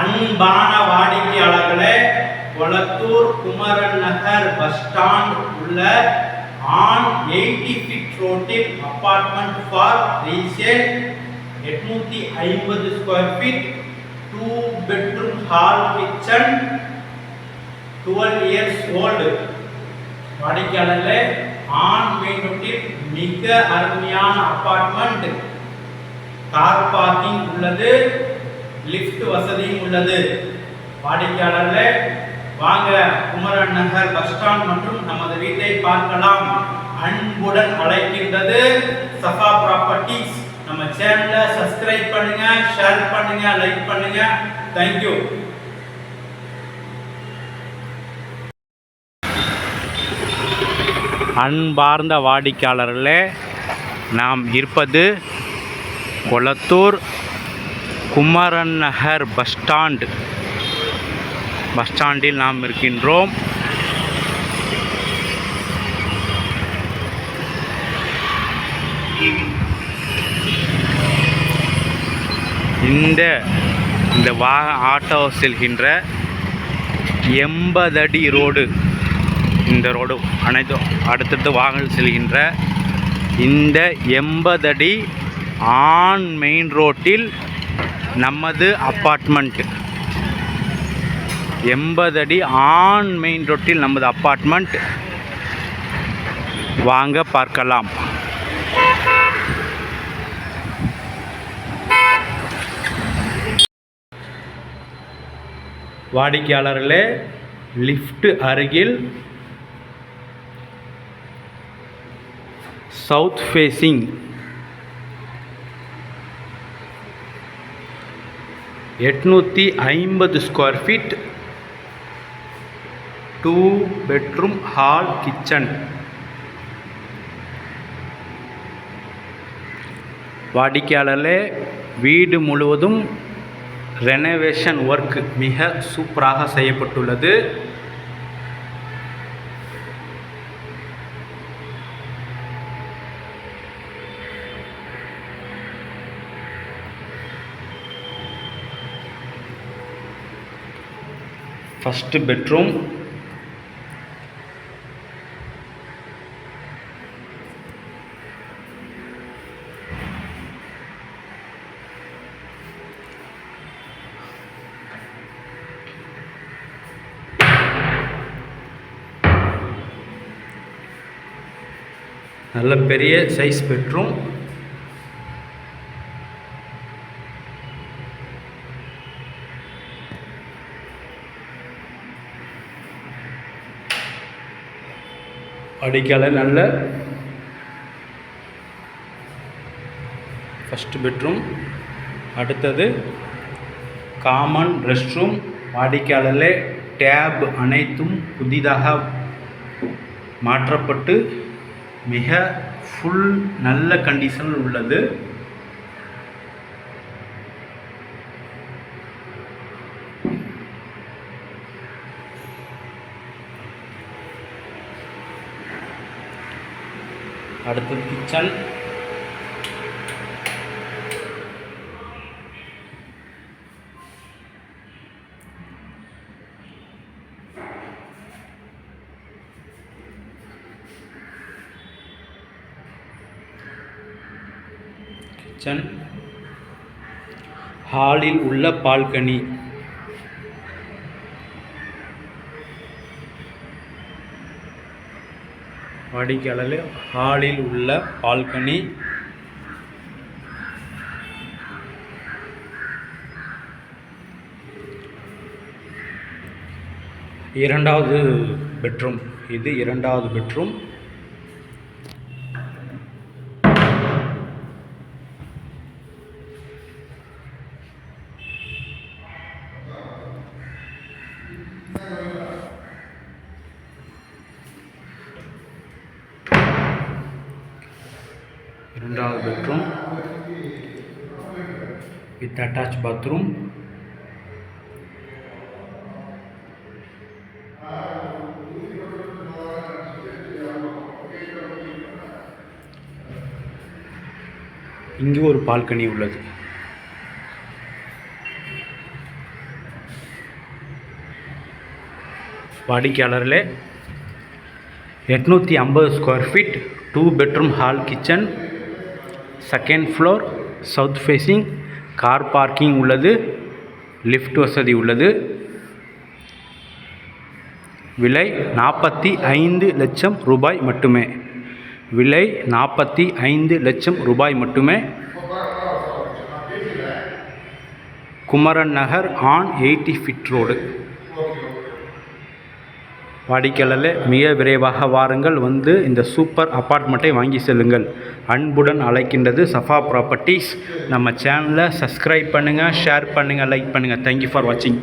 அன்பான வாடிக்கையாளர்களே Kolathur Kumaran Nagar bus stand உள்ள ஆன் எயிட்டி ஃபிட் ரோட்டில் அப்பார்ட்மெண்ட் ஃபார் ரீசேல் எட்நூத்தி ஐம்பது square feet two bedroom hall kitchen twelve years old வாடிக்கையாளர்களே ஆன் மெயின் ரோட்டில் மிக அருமையான அப்பார்ட்மெண்ட் கார் பார்க்கிங் உள்ளது. லிஃப்ட் வசதியும் உள்ளது. வாடிக்கையாளர்களே வாங்க குமரன் நகர் பஸ் ஸ்டாண்ட் மற்றும் நமது வீட்டை பார்க்கலாம். அன்புடன் அழைக்கின்றது சஃபா ப்ராப்பர்ட்டிஸ் நம்ம சேனலை சப்ஸ்கிரைப் பண்ணுங்க ஷேர் பண்ணுங்க லைக் பண்ணுங்க. தேங்க்யூ அன்பார்ந்த வாடிக்கையாளர்களே நாம் இருப்பது Kolathur Kumaran Nagar bus stand. Bus ஸ்டாண்டில் நாம் இருக்கின்றோம். இந்த இந்த வா ஆட்டோ செல்கின்ற எண்பது அடி ரோடு. இந்த ரோடு அனைத்தும் அடுத்தடுத்து வாகனம் செல்கின்ற இந்த எண்பது அடி ஆன் மெயின் ரோட்டில் நமது அப்பார்ட்மெண்ட். எண்பது அடி ஆன் மெயின் ரோட்டில் நமது அப்பார்ட்மெண்ட். வாங்க பார்க்கலாம். வாடிக்கையாளர்களே லிஃப்ட் அருகில் சவுத் ஃபேஸிங் எட்நூற்றி ஐம்பது square feet two bedroom hall kitchen வாடிக்கையாளர்களே வீடு முழுவதும் ரெனோவேஷன் ஒர்க் மிக சூப்பராக செய்யப்பட்டுள்ளது. ஃபஸ்ட்டு பெட்ரூம் நல்ல பெரிய சைஸ் பெட்ரூம் அடிக்கலை நல்ல. ஃபஸ்ட்டு பெட்ரூம் அடுத்தது காமன் ரெஸ்ட் ரூம் வாடிக்கையாளர்களே டேப் அனைத்தும் புதிதாக மாற்றப்பட்டு மிக ஃபுல் நல்ல கண்டிஷனில் உள்ளது. அடுத்து கிச்சன். கிச்சன். ஹாலில் உள்ள பால்கனி. வாடிக்கையாளர் ஹாலில் உள்ள பால்கனி. இரண்டாவது பெட்ரூம். இது இரண்டாவது பெட்ரூம். இரண்டாவது பெட்ரூம். With attach bathroom. இங்கு ஒரு பால்கனி உள்ளது. வாடிக்கையாளர்களே எட்நூற்றி ஐம்பது square feet two bedroom hall kitchen second floor south facing car parking உள்ளது லிஃப்ட் வசதி உள்ளது. விலை நாற்பத்தி ஐந்து லட்சம் ரூபாய் மட்டுமே. விலை நாற்பத்தி ஐந்து லட்சம் ரூபாய் மட்டுமே. Kumaran Nagar on eighty feet road வாடிக்கையாளர்களே மிக விரைவாக வாருங்கள். வந்து இந்த சூப்பர் அப்பார்ட்மெண்ட்டை வாங்கி செல்லுங்கள். அன்புடன் அழைக்கின்றது சஃபா ப்ராப்பர்ட்டிஸ். நம்ம சேனலை சப்ஸ்கிரைப் பண்ணுங்கள் ஷேர் பண்ணுங்கள் லைக் பண்ணுங்கள் தேங்க்யூ ஃபார் வாட்சிங்